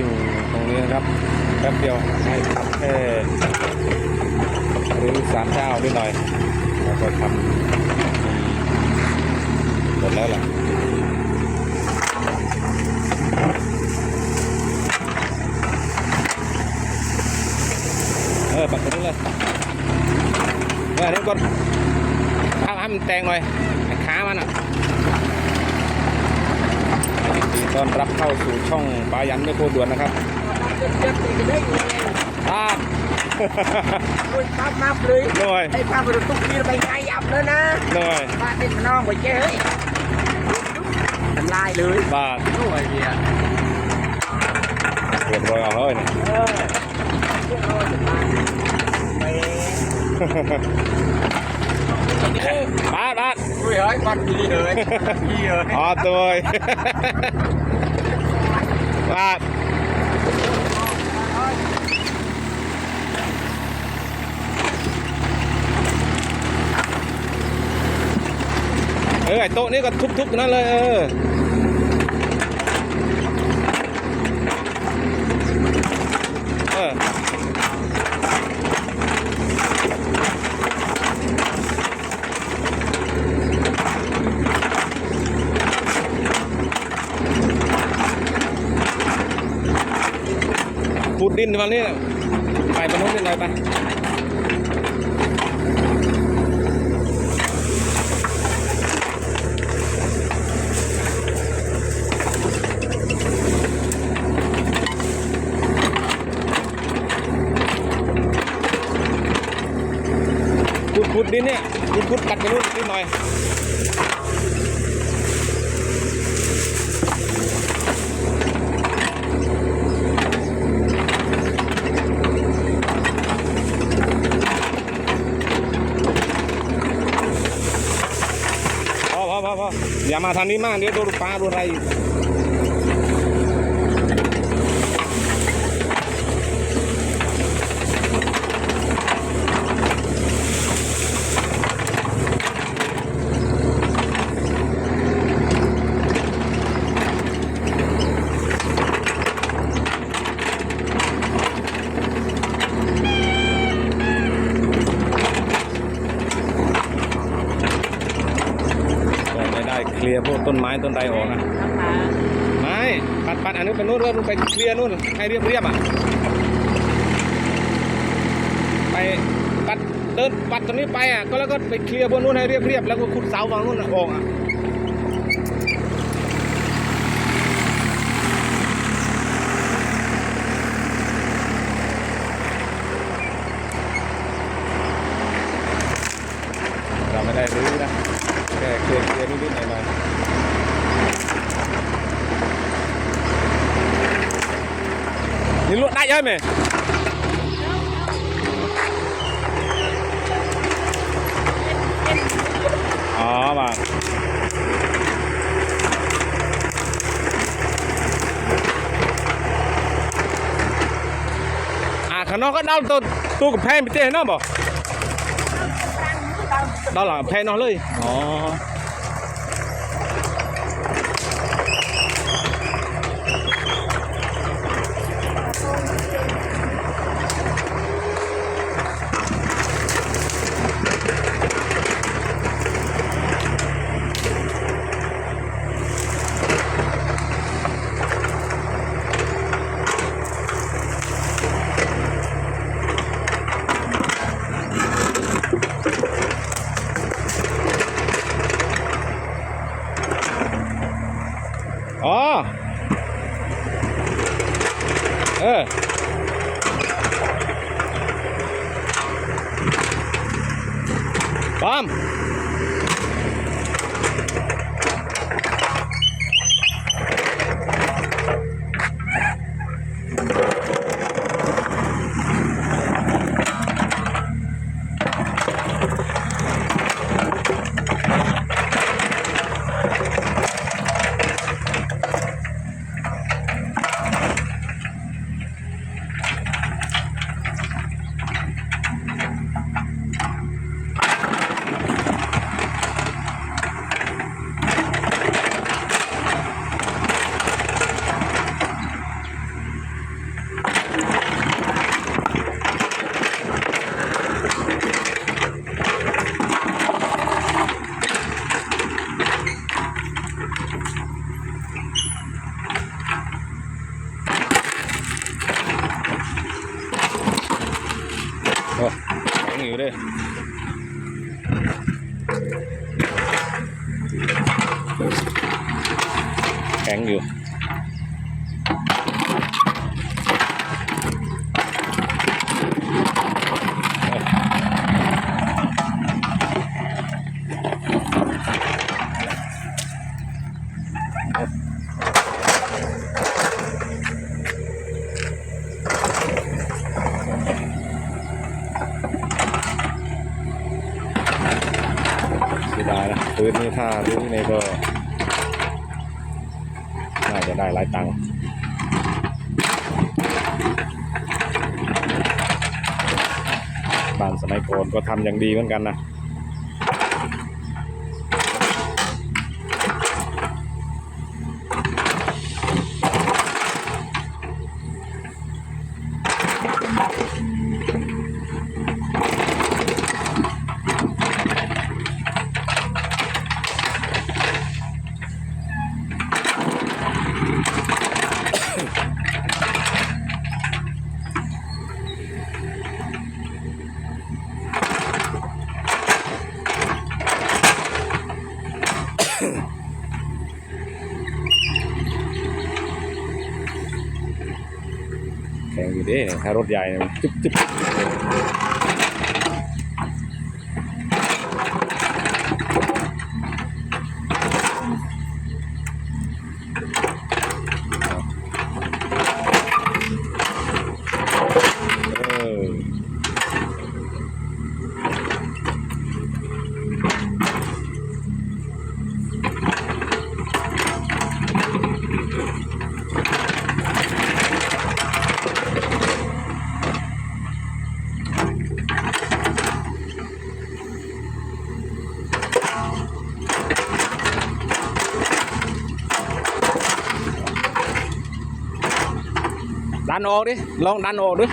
ิ่งตรงนี้นะครับแป๊บเดียวให้ทำแค่หรือสามเจ้านิดหน่อยแล้วก็ทำหมดแล้วล่ะเออปัดตรงนี้เลยเออเดี๋ยวก่อนเอาให้มันแตงหน่อยไอ้ขามันอะ ต้อนรับเข้าสู่ช่องปายันไม่โคด่วนนะครับเจ็บตีกันได้ยังไงบ้านโอ้ยภาพนับเลยหน่อยไอ้ภาพเราตุ๊กนี่ไปไงยับเลยนะหน่อยบ้านเด็กน้องไปเจ๊เฮ้ยทำลายเลยบ้านโอ้ยเนี่ยเรียบร้อยเอาเฮ้ยเนี่ยเออเรียบร้อยจะมาไปบ้าน้ยเฮ้ยบ้านพี่เลยพี่เลยอ๋อตัวเอ้ยบ้าด เออไอโต๊ะนี้ก็ทุบๆตรงนั้นเลยเออ ดดินวันนี้ไปบรรทุกนิดหน่อยไปขุดขุดดินเนี่ยขุดขุดกัดไปนู่นนิดหน่อย พ อพอพอพออย่ามาทางนี้มากเดี๋ยวโดนปลาโดนอะไรอีกก็ไม่ได้เคลียร์พวก ต้นไม้ต้นใดออกนะไม่ปัดปัดอันนี้ไปนู่นแล้วไปเคลียร์นู่นให้เรียบเรียบอะไปปัดเดินปัดตรงนี้ไปอะก็แล้วก็ไปเคลียร์บนนู่นให้เรียบเรียบแล้วก็ขุดเสาฝั่งนู่นออกอะเราไม่ได้รื้อนะแค่เคลียร์เคลียร์นิดๆหน่อยๆ นี่ลวดได้เยอะไหมอ๋อมาอ่าข้างนอกก็เดาตัวตู้กับแพงไปเจ๊เนาะบ่เดาหลังแพงเนาะเลย อ๋ออ๋ Pam! ปอมแข็งอยู่เสียดายนะ พื้นนี่ถ้ารุ่นนี้ก็ น่าจะได้หลายตังค์บ้านสมัยก่อนก็ทำอย่างดีเหมือนกันนะ ดิถ้ารถใหญ่เนี่ยจุ๊บจุ๊บเออ ดันออกดิ ลองดันออกดิ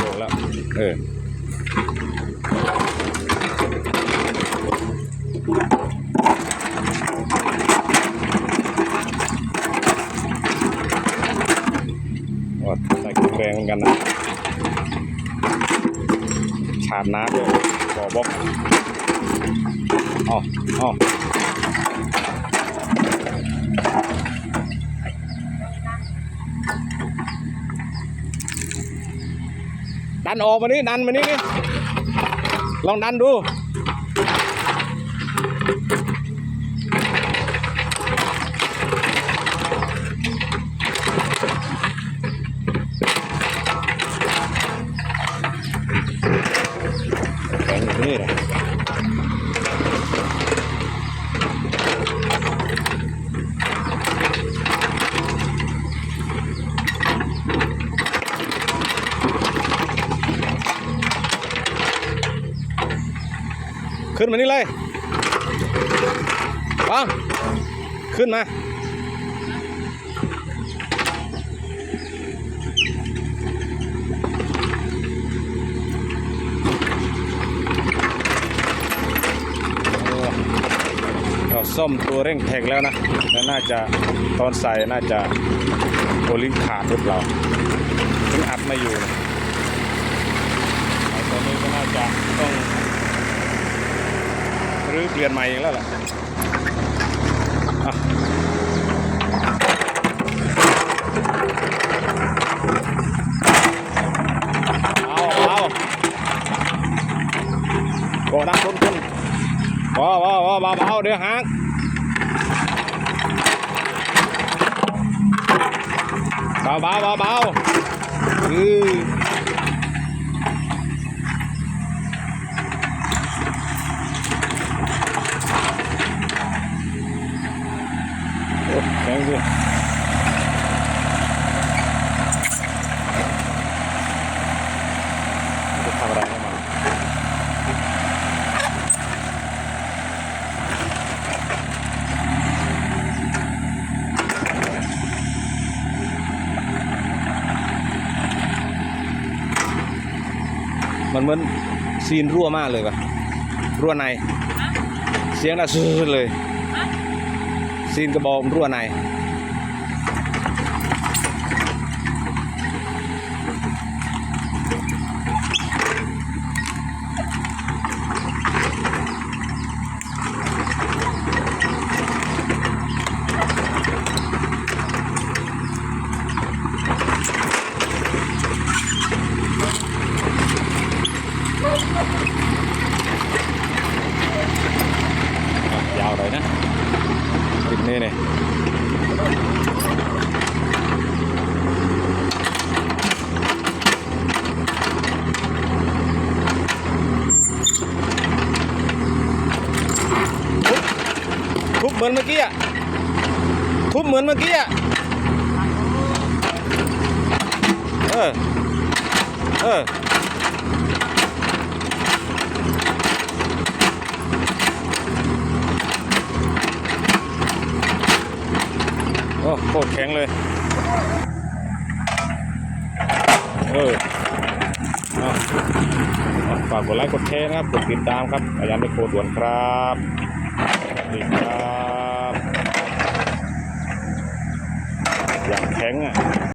โดนแล้ว เออว่าใส่แข็งแรงเหมือนกันนะชาดน้ำ บ่อบล็อกอ๋ออ๋อดันออกมานี่ดันมานี่นี่ลองดันดู ขึ้นมานี่เลยปังขึ้นมา เราซ่อมตัวเร่งแท็กแล้วนะแล้วน่าจะตอนใส่น่าจะโอลิงขาดหรือเปล่าถึงอัดไม่อยู่ ตอนนี้ก็น่าจะต้อง รื้อเปลี่ยนใหม่อีกแล้วล่ะเอาเอาโกดังคนขึ้นว้าวว้าวว้าวเบาเดี๋ยวหักเบาเบาเบาเบาอือ โอ้แข็งด้วยจะทำอะไรให้มันมันเหมือนซีนรั่วมากเลยว่ะ รั่วใน เสียงน่ะซื่อเลย ซีนกระบอกรั่วใน มือนเมื่อกี้อะทุบเหมือนเมื่อกี้อะเออเออโอ้โคตรแข็งเลยเออฝากกดไลค์กดแชร์นะครับ กดติดตามครับอาจารย์ไปโคด่วนครับ ดีครับ อย่างแข็งอะ